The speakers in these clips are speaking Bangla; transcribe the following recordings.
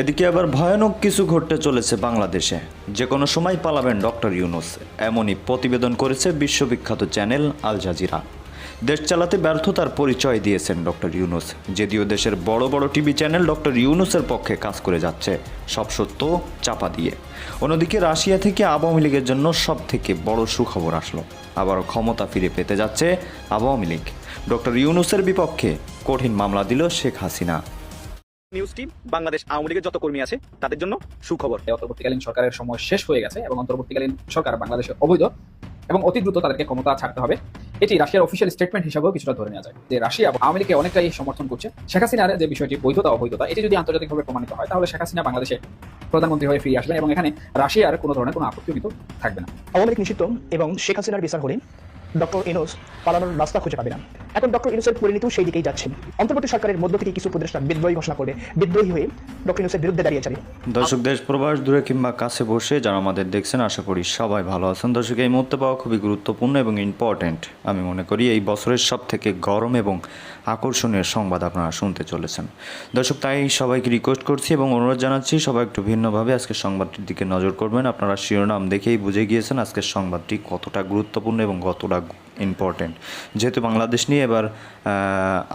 এদিকে আবার ভয়ানক কিছু ঘটতে চলেছে বাংলাদেশে। যে কোনো সময় পালাবেন ডক্টর ইউনুস, এমনই প্রতিবেদন করেছে বিশ্ববিখ্যাত চ্যানেল আল জাজিরা। দেশ চালাতে ব্যর্থতার পরিচয় দিয়েছেন ডক্টর ইউনুস, যদিও দেশের বড় বড় টিভি চ্যানেল ডক্টর ইউনুসের পক্ষে কাজ করে যাচ্ছে, সব সত্য চাপা দিয়ে। অন্যদিকে রাশিয়া থেকে আওয়ামী লীগের জন্য সব থেকে বড় সুখবর আসলো। আবারও ক্ষমতা ফিরে পেতে যাচ্ছে আওয়ামী লীগ। ডক্টর ইউনুসের বিপক্ষে কঠিন মামলা দিল শেখ হাসিনা। নিউজ টিম বাংলাদেশ আওয়ামী লীগের যত কর্মী আছে তাদের জন্য সুখবর। অন্তর্বর্তীকালীন সরকারের সময় শেষ হয়ে গেছে এবং অন্তর্বর্তীকালীন সরকার বাংলাদেশে অবৈধ এবং অতি দ্রুত তাদেরকে ক্ষমতা ছাড়তে হবে। এটি রাশিয়ার অফিসিয়াল স্টেটমেন্ট হিসাবেও কিছুটা ধরে নেওয়া যায় যে রাশিয়া আওয়ামী লীগকে অনেকটাই সমর্থন করছে। শেখ হাসিনার যে বিষয়টি বৈধতা অবৈধতা এটি যদি আন্তর্জাতিকভাবে প্রমাণিত হয় তাহলে শেখ হাসিনা বাংলাদেশে প্রধানমন্ত্রী হয়ে ফিরে আসবেন এবং এখানে রাশিয়ার কোনো ধরনের কোনো আপত্তি কিন্তু থাকবে না। আওয়ামী লীগ নিষিদ্ধ এবং শেখ হাসিনার বিচার হলে ডক্টর ইনোস পালানোর রাস্তা খুঁজে পাবে না। এখন ডক্টর ইনোসের পরিণতিও সেই দিকেই যাচ্ছে। অন্তর্বর্তী সরকারের মধ্য থেকে কিছু উপদেষ্টা বিদ্রোহী ঘোষণা করবে। বিদ্রোহী হয়ে ডক্টর ইনোসের বিরুদ্ধে দাঁড়িয়ে যাবে। দর্শক, দেশ প্রবাস দূরে কিংবা কাছে বসে যারা আমাদের দেখছেন, আশা করি সবাই ভালো আছেন। দর্শক, এই মুহূর্তে পাওয়া খুবই গুরুত্বপূর্ণ এবং ইম্পর্ট্যান্ট আমি মনে করি এই বছরের সব থেকে গরম এবং আকর্ষণীয় সংবাদ আপনারা শুনতে চলেছেন। দর্শক, তাই সবাইকে রিকোয়েস্ট করছি এবং অনুরোধ জানাচ্ছি, সবাই একটু ভিন্নভাবে আজকের সংবাদটির দিকে নজর করবেন। আপনারা শিরোনাম দেখেই বুঝে গিয়েছেন আজকের সংবাদটি কতটা গুরুত্বপূর্ণ এবং কতটা ইম্পর্ট্যান্ট যেহেতু বাংলাদেশ নিয়ে এবার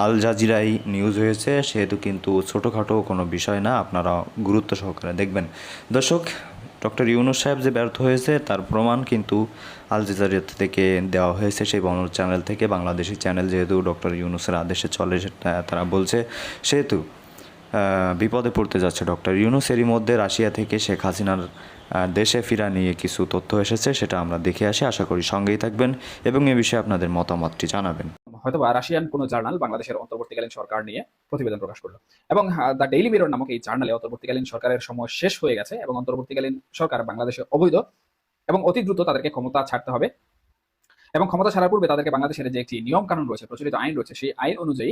আল জাজিরাই নিউজ হয়েছে, সেহেতু কিন্তু ছোটোখাটো কোনো বিষয় না, আপনারা গুরুত্ব সহকারে দেখবেন। দর্শক, ডক্টর ইউনুস সাহেব যে ব্যর্থ হয়েছে, তার প্রমাণ কিন্তু আল জাজিরা থেকে দেওয়া হয়েছে, সেই বন চ্যানেল থেকে। বাংলাদেশি চ্যানেল যেহেতু ডক্টর ইউনুসের আদেশে চলে তারা বলছে, সেহেতু বিপদে পড়তে যাচ্ছে ডক্টর ইউনুস। এরই মধ্যে রাশিয়া থেকে শেখ হাসিনার দেশে ফিরা নিয়ে কিছু তথ্য এসেছে, সেটা আমরা দেখে আসি। আশা করি সঙ্গেই থাকবেন এবং এ বিষয়ে আপনাদের মতামতটি জানাবেন। হয়তো রাশিয়ান কোনো জার্নাল বাংলাদেশের অন্তর্বর্তীকালীন সরকার নিয়ে প্রতিবেদন প্রকাশ করল। এবং দ্য ডেইলি মিরর নামক এই জার্নালে অন্তর্বর্তীকালীন সরকারের সময় শেষ হয়ে গেছে এবং অন্তর্বর্তীকালীন সরকার বাংলাদেশে অবৈধ এবং অতি দ্রুত তাদেরকে ক্ষমতা ছাড়তে হবে। এবং ক্ষমতা ছাড়ার পূর্বে তাদেরকে বাংলাদেশের যে একটি নিয়ম কানুন রয়েছে, প্রচলিত আইন রয়েছে, সেই আইন অনুযায়ী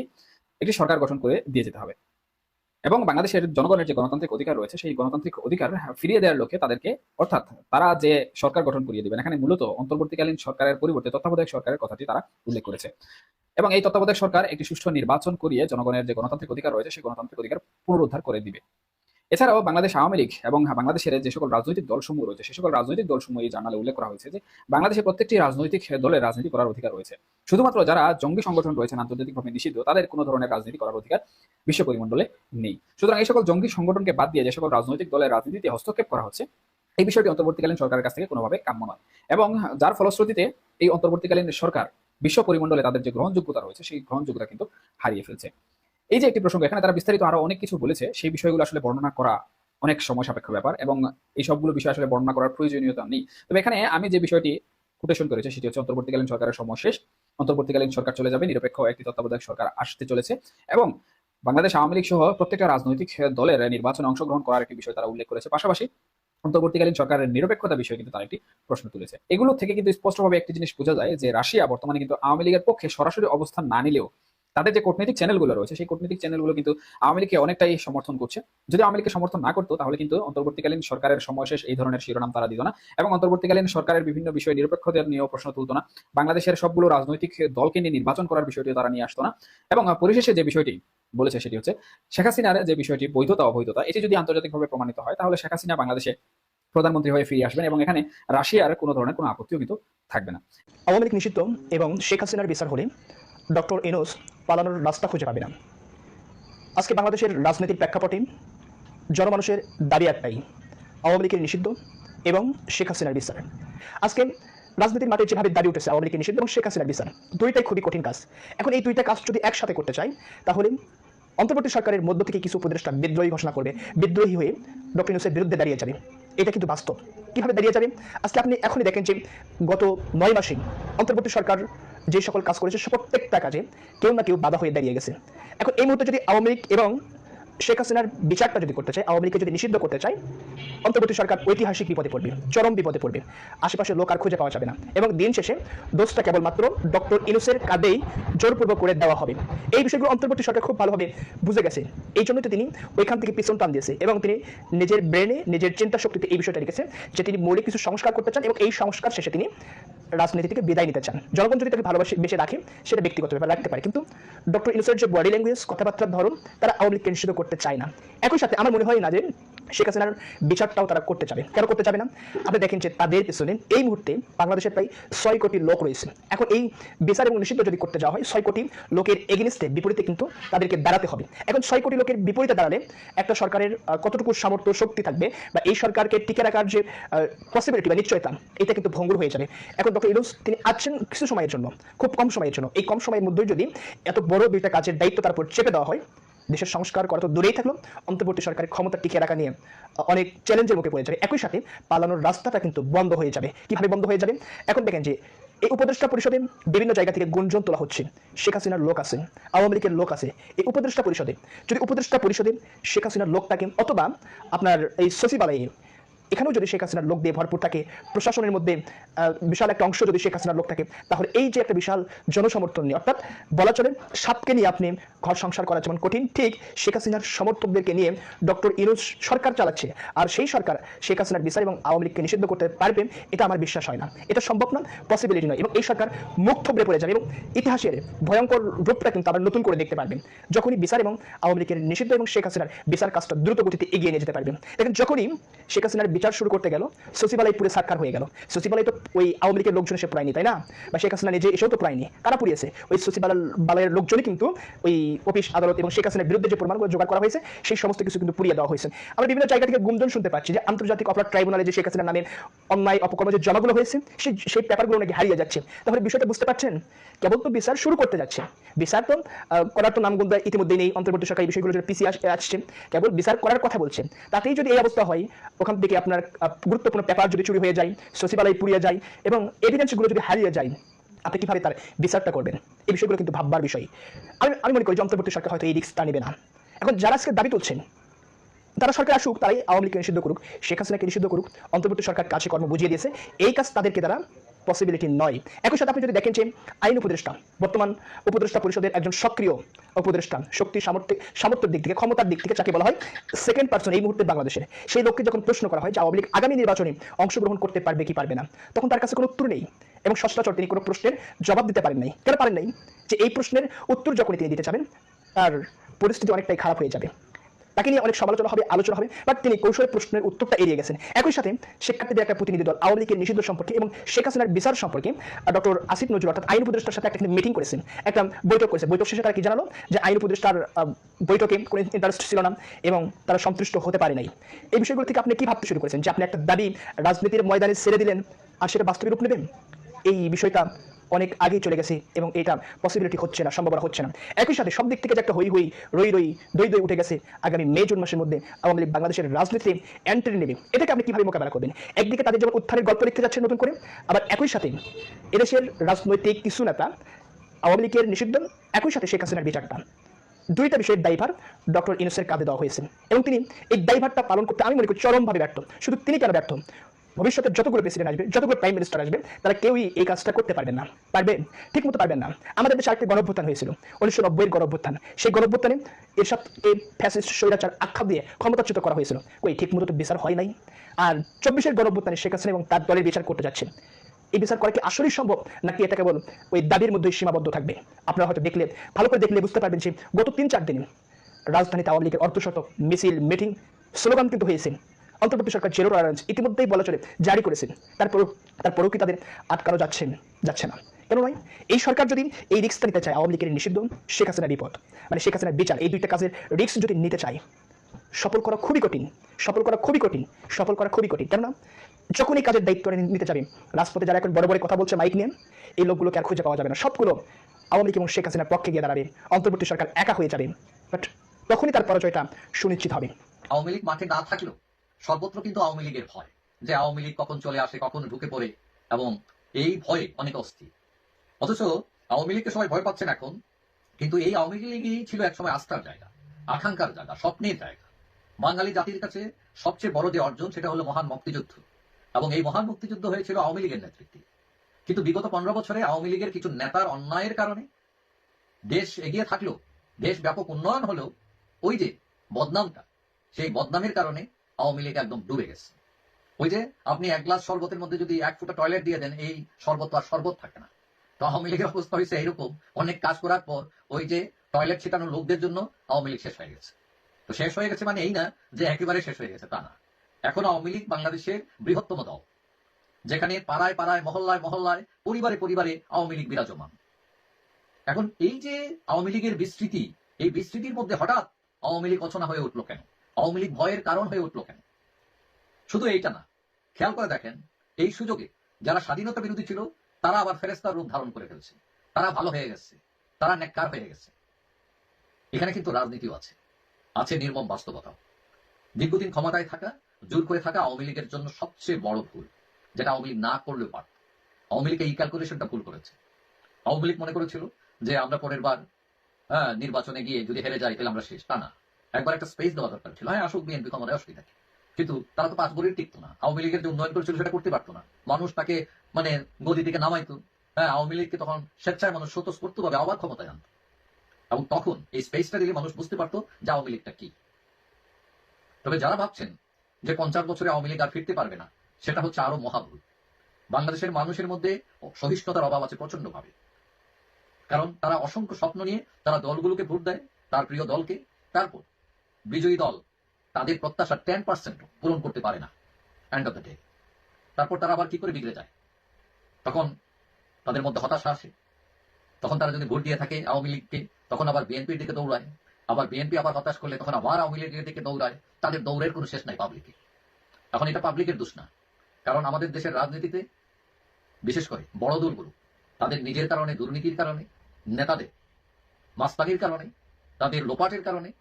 একটি সরকার গঠন করে দিয়ে যেতে হবে। এবং বাংলাদেশের জনগণের যে গণতান্ত্রিক অধিকার রয়েছে, সেই গণতান্ত্রিক অধিকার ফিরিয়ে দেওয়ার লক্ষ্যে তাদেরকে, অর্থাৎ তারা যে সরকার গঠন করিয়ে দেবেন, এখানে মূলত অন্তর্বর্তীকালীন সরকারের পরিবর্তে তত্ত্বাবধায়ক সরকারের কথাটি তারা উল্লেখ করেছে। এবং এই তত্ত্বাবধায়ক সরকার একটি সুষ্ঠু নির্বাচন করিয়ে জনগণের যে গণতান্ত্রিক অধিকার রয়েছে, সেই গণতান্ত্রিক অধিকার পুনরুদ্ধার করে দিবে। এছাড়াও বাংলাদেশ আওয়ামী লীগ এবং বাংলাদেশের যে সকল রাজনৈতিক দলসমূহ রয়েছে, সে সকল রাজনৈতিক দলসমূহ এই জার্নালে উল্লেখ করা হয়েছে যে বাংলাদেশের প্রত্যেকটি রাজনৈতিক দলের রাজনীতি করার অধিকার রয়েছে। শুধুমাত্র যারা জঙ্গি সংগঠন রয়েছেন আন্তর্জাতিকভাবে নিষিদ্ধ, তাদের কোনো ধরনের রাজনীতি করার অধিকার বিশ্ব পরিমণ্ডলে নেই। সুতরাং এই সকল জঙ্গি সংগঠনকে বাদ দিয়ে যে সকল রাজনৈতিক দলের রাজনীতিতে হস্তক্ষেপ করা হচ্ছে, এই বিষয়টি অন্তর্বর্তীকালীন সরকারের কাছ থেকে কোনোভাবে কাম্য নয়। এবং যার ফলশ্রুতিতে এই অন্তর্বর্তীকালীন সরকার বিশ্ব পরিমণ্ডলে তাদের যে গ্রহণযোগ্যতা রয়েছে, সেই গ্রহণযোগ্যতা কিন্তু হারিয়ে ফেলছে। এই যে একটি প্রসঙ্গ, এখানে তারা বিস্তারিত আরও অনেক কিছু বলেছে, সেই বিষয়গুলো আসলে বর্ণনা করা অনেক সময় সাপেক্ষ ব্যাপার এবং এই সবগুলো বিষয় আসলে বর্ণনা করার প্রয়োজনীয়তা নেই। তবে এখানে আমি যে বিষয়টি কোটেশন করেছে, সেটি হচ্ছে অন্তর্বর্তীকালীন সরকারের সময় শেষ। অন্তর্বর্তীকালীন সরকার চলে যাবে, নিরপেক্ষ একটি তত্ত্বাবধায়ক সরকার আসতে চলেছে এবং বাংলাদেশ আওয়ামী লীগ সহ প্রত্যেকটা রাজনৈতিক দলের নির্বাচনে অংশগ্রহণ করার একটি বিষয় তারা উল্লেখ করেছে। পাশাপাশি অন্তর্বর্তীকালীন সরকারের নিরপেক্ষতা বিষয়ে কিন্তু তারা একটি প্রশ্ন তুলেছে। এগুলো থেকে কিন্তু স্পষ্টভাবে একটি জিনিস বোঝা যায় যে রাশিয়া বর্তমানে কিন্তু আওয়ামী লীগের পক্ষে সরাসরি অবস্থান না নিলেও তাদের যে কূটনৈতিক চ্যানেলগুলো রয়েছে, সেই কূটনৈতিক চ্যানেলগুলো কিন্তু আওয়ামী লীগকে অনেকটাই সমর্থন করছে। যদি আওয়ামী লীগকে সমর্থন না করতো, তাহলে কিন্তু অন্তর্বর্তীকালীন সরকারের সময় শেষ এই ধরনের শিরোনাম তারা দিত না এবং অন্তর্বর্তীকালীন সরকারের বিভিন্ন বিষয়ে নিরপেক্ষতার নিয়েও প্রশ্ন তুলতো না। বাংলাদেশের সবগুলো রাজনৈতিক দলকে নিয়ে নির্বাচন করার বিষয়টিও তারা নিয়ে আসতো না। এবং পরিশেষে যে বিষয়টি বলেছে সেটি হচ্ছে, শেখ হাসিনার যে বিষয়টি, বৈধতা, অবৈধতা, এটি যদি আন্তর্জাতিকভাবে প্রমাণিত হয়, তাহলে শেখ হাসিনা বাংলাদেশে প্রধানমন্ত্রী হয়ে ফিরে আসবেন এবং এখানে রাশিয়ার কোনো ধরনের কোনো আপত্তিও কিন্তু থাকবে না। আওয়ামী লীগ নিষিদ্ধ এবং শেখ হাসিনার বিচার হলে ডক্টর ইনোস পালানোর রাস্তা খুঁজে পাবে না। আজকে বাংলাদেশের রাজনীতির প্রেক্ষাপটে জনমানুষের দাবি একটাই, আওয়ামী লীগের নিষিদ্ধ এবং শেখ হাসিনার বিচার। আজকে রাজনীতির মাঠে যেভাবে দাবি উঠেছে আওয়ামী লীগের নিষিদ্ধ এবং শেখ হাসিনার বিচার, দুইটাই খুবই কঠিন কাজ। এখন এই দুইটা কাজ যদি একসাথে করতে চাই, তাহলে অন্তর্বর্তী সরকারের মধ্য থেকে কিছু উপদেষ্টা বিদ্রোহী ঘোষণা করবে, বিদ্রোহী হয়ে ডক্টর ইউনুসের বিরুদ্ধে দাঁড়িয়ে যাবে। এটা কিন্তু বাস্তব। কীভাবে দাঁড়িয়ে যাবে? আজকে আপনি এখনই দেখেন যে গত নয় মাসে অন্তর্বর্তী সরকার যে সকল কাজ করেছে প্রত্যেকটা কাজে কেউ না কেউ বাধা হয়ে দাঁড়িয়ে গেছে। এখন এই মুহূর্তে যদি আওয়ামী লীগ এবং শেখ হাসিনার বিচারটা যদি করতে চায়, আওয়ামী লীগকে যদি নিষিদ্ধ করতে চায়, অন্তর্বর্তী সরকার ঐতিহাসিক বিপদে পড়বে, চরম বিপদে পড়বে। আশেপাশে লোক আর খুঁজে পাওয়া যাবে না। এবং দিন শেষে দোষটা কেবলমাত্র ডক্টর ইনুসের কাঁধেই জোরপূর্বক করে দেওয়া হবে। এই বিষয়গুলো অন্তর্বর্তী সরকার খুব ভালোভাবে বুঝে গেছে। এই জন্য তিনি ওইখান থেকে পিছন টান দিয়েছে এবং তিনি নিজের ব্রেনে নিজের চিন্তা শক্তিতে এই বিষয়টা রেখেছে যে তিনি মৌলিক কিছু সংস্কার করতে চান এবং এই সংস্কার শেষে তিনি রাজনীতি থেকে বিদায় নিতে চান। জনগণ যদি তাকে ভালোবাসে, বেঁচে রাখে, সেটা ব্যক্তিগত ব্যাপার, রাখতে পারে। কিন্তু ডক্টর ইনুসের যে বডি ল্যাঙ্গুয়েজ কথাবার্তার ধরন, তারা আওয়ামী লীগকে নিষিদ্ধ করতে চায় না। একই সাথে আমার মনে হয় না যে শেখ হাসিনার বিচারটাও তারা করতে চাবে। কেন করতে চাবে না? আপনি দেখেন যে তাদের পেছনে এই মুহূর্তে বাংলাদেশের প্রায় ছয় কোটি লোক রয়েছে। এখন এই বিচার এবং নিষিদ্ধ যদি করতে যাওয়া হয়, ছয় কোটি লোকের এগেনিস্টে বিপরীতে কিন্তু তাদেরকে দাঁড়াতে হবে। এখন ছয় কোটি লোকের বিপরীতে দাঁড়ালে একটা সরকারের কতটুকু সামর্থ্য, শক্তি থাকবে বা এই সরকারকে টিকে রাখার যে পসিবিলিটি বা নিশ্চয়তা, এটা কিন্তু ভঙ্গুর হয়ে যাবে। এখন ডক্টর ইউনুস, তিনি আছেন কিছু সময়ের জন্য, খুব কম সময়ের জন্য। এই কম সময়ের মধ্যেই যদি এত বড় দুইটা কাজের দায়িত্ব তারপর চেপে দেওয়া হয় দেশের সংস্কার করা তো দূরেই থাকল। অন্তর্বর্তী সরকারের ক্ষমতা টিকিয়ে রাখা নিয়ে অনেক চ্যালেঞ্জের মুখে পড়ে যাবে। একই সাথে পালানোর রাস্তাটা কিন্তু বন্ধ হয়ে যাবে। কীভাবে বন্ধ হয়ে যাবে? এখন দেখেন যে, এই উপদেষ্টা পরিষদে বিভিন্ন জায়গা থেকে গুঞ্জন তোলা হচ্ছে। শেখ হাসিনার লোক আছে, আওয়ামী লীগের লোক আছে। এই উপদেষ্টা পরিষদে, যদি উপদেষ্টা পরিষদে শেখ হাসিনার লোক থাকে অথবা আপনার এই সচিবালয়ে এখানেও যদি শেখ হাসিনার লোক দিয়ে ভরপুর থাকে, প্রশাসনের মধ্যে বিশাল একটা অংশ যদি শেখ হাসিনার লোক থাকে, তাহলে এই যে একটা বিশাল জনসমর্থন নিয়ে, অর্থাৎ বলা চলে, সাপকে নিয়ে আপনি ঘর সংসার করা যেমন কঠিন, ঠিক শেখ হাসিনার সমর্থকদেরকে নিয়ে ডক্টর ইনুস সরকার চালাচ্ছে। আর সেই সরকার শেখ হাসিনার বিচার এবং আওয়ামী লীগকে নিষিদ্ধ করতে পারবে, এটা আমার বিশ্বাস হয় না। এটা সম্ভব না পসিবিলিটি নয়। এবং এই সরকার মুখ থবড়ে পড়ে যাবে এবং ইতিহাসের ভয়ঙ্কর রূপটা কিন্তু আবার নতুন করে দেখতে পারবেন যখনই বিচার এবং আওয়ামী লীগের নিষিদ্ধ এবং শেখ হাসিনার বিচার কাজটা দ্রুত গতিতে এগিয়ে নিয়ে যেতে পারবেন দেখেন, যখনই শেখ হাসিনার বিচার শুরু করতে গেল। সচিবালয় পুরে সাক্ষার হয়ে গেল। সচিবালয় তো ওই আওয়ামী লীগের লোকজন এসে প্রায়নি, তাই না? বা শেখ হাসিনা নিজে এসেও তো প্রায়নি। কারা পুড়িয়েছে? ওই সচিবালয়ের লোকজনই কিন্তু ওই অফিস, আদালত এবং শেখ হাসিনার বিরুদ্ধে যে প্রমাণগুলো জোগাড় করা হয়েছে, সেই সমস্ত কিছু কিন্তু পুড়িয়ে দেওয়া হয়েছে। আমরা বিভিন্ন জায়গা থেকে গুঞ্জন শুনতে পাচ্ছি যে আন্তর্জাতিক অপরাধ ট্রাইব্যুনালে যে শেখ হাসিনার নামে অন্যায় অপকর্ম যে জমাগুলো হয়েছে, সেই সেই পেপারগুলো নাকি হারিয়ে যাচ্ছে। তাহলে বিষয়টা বুঝতে পারছেন? কেবল তো বিচার শুরু করতে যাচ্ছে। বিচার তো করার তো নামগুলো ইতিমধ্যে নেই। অন্তর্বর্তী সরকার এই বিষয়গুলো পিসি আসছে, কেবল বিচার করার কথা বলছে। তাতেই যদি এই অবস্থা হয়, ওখান থেকে আপনার গুরুত্বপূর্ণ পেপার যদি চুরি হয়ে যায়, সচিবালয় পুড়িয়ে যায়, এবং এভিডেন্সগুলো যদি হারিয়ে যায়, আপনি কীভাবে তার বিচারটা করবেন? এই বিষয়গুলো কিন্তু ভাববার বিষয়। আমি আমি মনে করি যন্ত্রপতি সরকার হয়তো এই রিক্সটা নেবে না। এখন যারা আজকে দাবি তুলছেন, তারা সরকার আসুক, তারাই আওয়ামী লীগকে নিষিদ্ধ করুক, শেখ হাসিনাকে নিষিদ্ধ করুক, অন্তর্বর্তী সরকার কাছে কর্ম বুঝিয়ে দিয়েছে, এই কাজ তাদেরকে দ্বারা পসিবিলিটি নয়। একই সাথে আপনি যদি দেখেন যে আইন উপদেষ্টা, বর্তমান উপদেষ্টা পরিষদের একজন সক্রিয় উপদেষ্টা, শক্তি, সামর্থ্য, সামর্থ্যের দিক থেকে, ক্ষমতার দিক থেকে যাকে বলা হয় সেকেন্ড পার্সন এই মুহূর্তে বাংলাদেশের সেই লোককে যখন প্রশ্ন করা হয় যে আওয়ামী লীগ আগামী নির্বাচনে অংশগ্রহণ করতে পারবে কি পারবে না, তখন তার কাছে কোনো উত্তর নেই এবং সচরাচর তিনি কোনো প্রশ্নের জবাব দিতে পারেন নাই। কেন পারেন নাই? যে এই প্রশ্নের উত্তর যখনই তিনি দিতে চাবেন তার পরিস্থিতি অনেকটাই খারাপ হয়ে যাবে। তাকে নিয়ে অনেক সমালোচনা হবে, আলোচনা হবে বাট তিনি কৌশলে প্রশ্নের উত্তরটা এড়িয়ে গেছেন। একই সাথে শিক্ষার্থীদের একটা প্রতিনিধি দল, আওয়ামী লীগের নিষিদ্ধ সম্পর্কে এবং শেখ হাসিনার বিচার সম্পর্কে ডক্টর আসিফ নজরুল অর্থাৎ আইন উপদেষ্টার সাথে একটা মিটিং করেছেন, একটা বৈঠক করেছে। বৈঠক শেষে তারা কি জানালো? যে আইন উপদেষ্টার বৈঠকে কোনো ইন্টারেস্ট ছিল না এবং তারা সন্তুষ্ট হতে পারে নাই। এই বিষয়গুলো থেকে আপনি কি ভাবতে শুরু করেছেন? যে আপনি একটা দাবি রাজনীতির ময়দানে ছেড়ে দিলেন, আর সেটা বাস্তবে রূপ নেবেন? এই বিষয়টা অনেক আগেই চলে গেছে এবং এটা পসিবিলিটি হচ্ছে না, সম্ভাবনা হচ্ছে না। একই সাথে সব দিক থেকে যে একটা হই হই, রই রই, দই দই উঠে গেছে আগামী মে, জুন মাসের মধ্যে আওয়ামী লীগ বাংলাদেশের রাজনীতিতে এন্ট্রি নেবে। এটাকে আপনি কীভাবে মোকাবেলা করবেন? একদিকে তাদের যেমন উত্থানের গল্প লিখতে যাচ্ছে নতুন করে, আবার একই সাথে এদেশের রাজনৈতিক কিছু নেতা আওয়ামী লীগের নিষিদ্ধ, একই সাথে শেখ হাসিনার বিচারটা। দুইটা বিষয়ের দায়ভার ডক্টর ইনুসের কাঁধে দেওয়া হয়েছে। এবং তিনি এই দায়ভারটা পালন করতে, আমি মনে করি, চরমভাবে ব্যর্থ। শুধু তিনি কেন ব্যর্থ? ভবিষ্যতে যতগুলো প্রেসিডেন্ট আসবে, যতগুলো প্রাইম মিনিস্টার আসবে, তারা কেউই এই কাজটা করতে পারবেন না। পারবে? ঠিক মতো পারবেন না। আমাদের দেশে আরেকটি গণভ্যুত্থান হয়েছিল, উনিশশো নব্বইয়ের গণভ্যুত্থান সেই গণভ্যুত্থানে এসব এই ফ্যাসিস্ট স্বৈরাচার আখ্যা দিয়ে ক্ষমতাচ্যুত করা হয়েছিল। ওই ঠিক মতো তো বিচার হয় নাই। আর চব্বিশের গণভ্যুত্থানে শেখ হাসিনা এবং তার দলের বিচার করতে যাচ্ছে। এই বিচার করা কি আসলেই সম্ভব, নাকি এটা কেবল ওই দাবির মধ্যেই সীমাবদ্ধ থাকবে? আপনারা হয়তো দেখলে, ভালো করে দেখলে বুঝতে পারবেন যে গত তিন চার দিন রাজধানীতে আওয়ামী লীগের অর্ধশত মিছিল, মিটিং, স্লোগান কিন্তু হয়েছে। অন্তর্বর্তী সরকার জেরো টলারেন্স ইতিমধ্যেই বলা চলে, জারি করেছেন। তারপরও, তারপরেও কি তাদের আটকানো যাচ্ছেন যাচ্ছে না? কেন নয় এই সরকার যদি এই রিস্কটা নিতে চায়, আওয়ামী লীগের নিষিদ্ধ শেখ হাসিনা বিপদ মানে শেখ হাসিনার বিচার, এই দুইটা কাজের রিস্ক যদি নিতে চায়, সফল করা খুবই কঠিন, সফল করা খুবই কঠিন, সফল করা খুবই কঠিন। কেননা, যখন এই কাজের দায়িত্ব নিতে যাবে রাজপথে যারা এখন বড় বড় কথা বলছে মাইক নিয়ে, এই লোকগুলোকে আর খুঁজে পাওয়া যাবে না। সবগুলো আওয়ামী লীগ এবং শেখ হাসিনার পক্ষে গিয়ে দাঁড়াবে, অন্তর্বর্তী সরকার একা হয়ে যাবে। বাট তখনই তার পরাজয়টা সুনিশ্চিত হবে। আওয়ামী লীগ মাঠে না থাকলেও সর্বত্র কিন্তু আওয়ামী লীগের ভয়, যে আওয়ামী লীগ কখন চলে আসে, কখন ঢুকে পড়ে, এবং এই ভয়ে অনেক অস্থির। অথচ আওয়ামী লীগকে সবাই ভয় পাচ্ছেন এখন, কিন্তু এই আওয়ামী লীগই ছিল একসময় আস্থার জায়গা, আকাঙ্ক্ষার জায়গা, স্বপ্নের জায়গা। বাঙালি জাতির কাছে সবচেয়ে বড় যে অর্জন, সেটা হলো মহান মুক্তিযুদ্ধ। এবং এই মহান মুক্তিযুদ্ধ হয়েছিল আওয়ামী লীগের নেতৃত্বে। কিন্তু বিগত পনেরো বছরে আওয়ামী লীগের কিছু নেতার অন্যায়ের কারণে দেশ এগিয়ে থাকলেও, দেশ ব্যাপক উন্নয়ন হলেও, ওই যে বদনামটা, সেই বদনামের কারণে আওয়ামী লীগ একদম ডুবে গেছে। ওই যে আপনি এক গ্লাস শরবতের মধ্যে যদি এক ফুটা টয়লেট দিয়ে দেন, এই শরবত আর শরবত থাকে না। তো আওয়ামী লীগের অবস্থা হয়েছে এইরকম। অনেক কাজ করার পর ওই যে টয়লেট ছিটানো লোকদের জন্য আওয়ামী লীগ শেষ হয়ে গেছে। তো শেষ হয়ে গেছে মানে এই না যে একেবারে শেষ হয়ে গেছে, তা না। এখন আওয়ামী লীগ বাংলাদেশের বৃহত্তম দল, যেখানে পাড়ায় পাড়ায়, মহল্লায় মহল্লায়, পরিবারে পরিবারে আওয়ামী লীগ বিরাজমান। এখন এই যে আওয়ামী লীগের বিস্তৃতি, এই বিস্তৃতির মধ্যে হঠাৎ আওয়ামী লীগ অচনা হয়ে উঠল কেন? আওয়ামী লীগ ভয়ের কারণ হয়ে উঠল কেন? শুধু এইটা না, খেয়াল করে দেখেন, এই সুযোগে যারা স্বাধীনতা বিরোধী ছিল, তারা আবার ফেরেস্তার রূপ ধারণ করে ফেলছে। তারা ভালো হয়ে গেছে, তারা নেককার হয়ে গেছে। এখানে কিন্তু রাজনীতিও আছে আছে নির্মম বাস্তবতা দীর্ঘদিন ক্ষমতায় থাকা, জোর করে থাকা আওয়ামী লীগের জন্য সবচেয়ে বড় ভুল, যেটা আওয়ামী লীগ না করলেও পারত। আওয়ামী লীগ এই ক্যালকুলেশনটা ভুল করেছে। আওয়ামী লীগ মনে করেছিল যে আমরা পরের বার হ্যাঁ নির্বাচনে গিয়ে যদি হেরে যাই, তাহলে আমরা শেষ। তা না একবার একটা স্পেস দেওয়া দরকার ছিল। হ্যাঁ আসুক বিএনপি ক্ষমতায় অসুবিধা কিন্তু তারা তো পাঁচ বছরই টিকতো না। আওয়ামী লীগের যে উন্নয়ন করেছিল, সেটা করতে পারতো না। মানুষ তাকে মানে গদি থেকে নামাইতো। হ্যাঁ আওয়ামী লীগকে তখন স্বেচ্ছায় মানুষ স্বতঃস্ফূর্ত ভাবে আবার ক্ষমতায় আনত। এবং তখন এই স্পেসটা দিলে মানুষ বুঝতে পারতো যে আওয়ামী লীগটা কি। তবে যারা ভাবছেন যে পঞ্চাশ বছরে আওয়ামী লীগ আর ফিরতে পারবে না, সেটা হচ্ছে আরও মহাভুল বাংলাদেশের মানুষের মধ্যে সহিষ্ণুতার অভাব আছে প্রচণ্ড ভাবে কারণ তারা অসংখ্য স্বপ্ন নিয়ে তারা দলগুলোকে ভোট দেয়, তার প্রিয় দলকে, তারপর বিজয়ী দল তাদের প্রত্যাশা টেন পার্সেন্ট পূরণ করতে পারে না এন্ড অফ দ্য ডে তারপর তারা আবার কি করে বিগড়ে যায়? তখন তাদের মধ্যে হতাশা আসে। তখন তারা যদি ভোট দিয়ে থাকে আওয়ামী লীগকে, তখন আবার বিএনপির দিকে দৌড়ায়। আবার বিএনপি আবার হতাশ করলে তখন আবার আওয়ামী লীগের দিকে দৌড়ায়। তাদের দৌড়ের কোনো শেষ নাই পাবলিকে এখন এটা পাবলিকের দোষ না। কারণ আমাদের দেশের রাজনীতিতে, বিশেষ করে বড় দলগুলো, তাদের নিজের কারণে, দুর্নীতির কারণে, নেতাদের, মাস্তানির কারণে, তাদের লোপাটের কারণে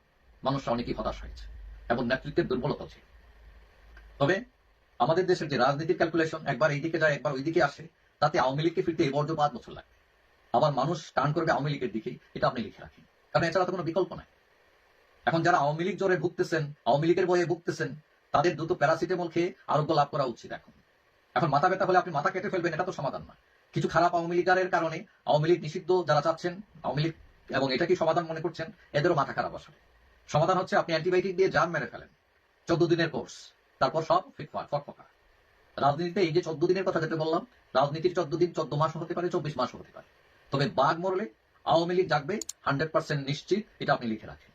মানুষরা অনেকেই হতাশ হয়েছে এবং নেতৃত্বের দুর্বলতা ছিল। তবে আমাদের দেশের যে রাজনীতির ক্যালকুলেশন একবার এইদিকে যায়, একবার ওইদিকে আসে, তাতে আওয়ামী লীগকে ফিরতে এই বর্জ্য পাঁচ বছর লাগবে। আবার মানুষ টান করবে আওয়ামী লীগের দিকে এটা আপনি লিখে রাখেন। কারণ এছাড়া তো কোনো বিকল্প নাই। এখন যারা আওয়ামী লীগ জ্বরে ভুগতেছেন, আওয়ামী লীগের বয়ে ভুগতেছেন, তাদের দ্রুত প্যারাসিটামল খেয়ে আরোগ্য লাভ করা উচিত এখন। এখন মাথা ব্যথা হলে আপনি মাথা কেটে ফেলবেন, এটা তো সমাধান না কিছু খারাপ আওয়ামী লীগারের কারণে আওয়ামী লীগ নিষিদ্ধ যারা চাচ্ছেন, আওয়ামী লীগ এবং এটা কি সমাধান মনে করছেন, এদেরও মাথা খারাপ আসলে সমাধান হচ্ছে আপনি অ্যান্টিবায়োটিক দিয়ে জান মেরে ফেলেন। চোদ্দ দিনের কোর্স। তারপর সব ফিটফাট ফটফকা রাজনীতিতে এই যে চোদ্দ দিনের কথা যেটা বললাম, রাজনীতির চোদ্দ দিন চোদ্দ মাস হতে পারে, চব্বিশ মাস হতে পারে। তবে বাঘ মরলে আওয়ামী লীগ জাগবে হান্ড্রেড পার্সেন্ট নিশ্চিত, এটা আপনি লিখে রাখেন।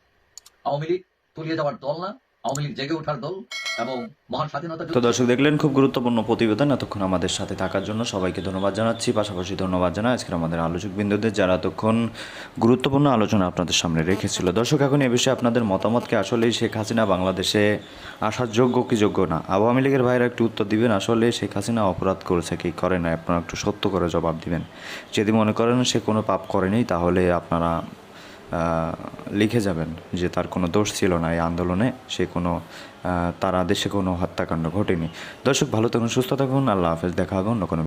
আওয়ামী লীগ তুলিয়ে যাওয়ার দল না, আওয়ামী লীগ জেগে ওঠার দল। এবং মহান স্বাধীনতা তো দর্শক দেখলেন, খুব গুরুত্বপূর্ণ প্রতিবেদন এতক্ষণ আমাদের সাথে থাকার জন্য সবাইকে ধন্যবাদ জানাচ্ছি। পাশাপাশি ধন্যবাদ জানাই আজকের আমাদের আলোচক বিন্দুদের যারা এতক্ষণ গুরুত্বপূর্ণ আলোচনা আপনাদের সামনে রেখেছিল। দর্শক, এখন এ বিষয়ে আপনাদের মতামতকে আসলেই শেখ হাসিনা বাংলাদেশে আসার যোগ্য কি যোগ্য না? আওয়ামী লীগের ভাইরা একটু উত্তর দিবেন আসলে শেখ হাসিনা অপরাধ করেছে কি করে না? আপনারা একটু সত্য করে জবাব দিবেন। যদি মনে করেন সে কোনো পাপ করেনি, তাহলে আপনারা লিখে যাবেন যে তার কোনো দোষ ছিল না এই আন্দোলনে, সে কোনো তার আদেশে দেশে কোনো হত্যাকাণ্ড ঘটেনি। দর্শক, ভালো থাকুন, সুস্থ থাকুন, আল্লাহ হাফেজ, দেখা হবে অন্য কোনো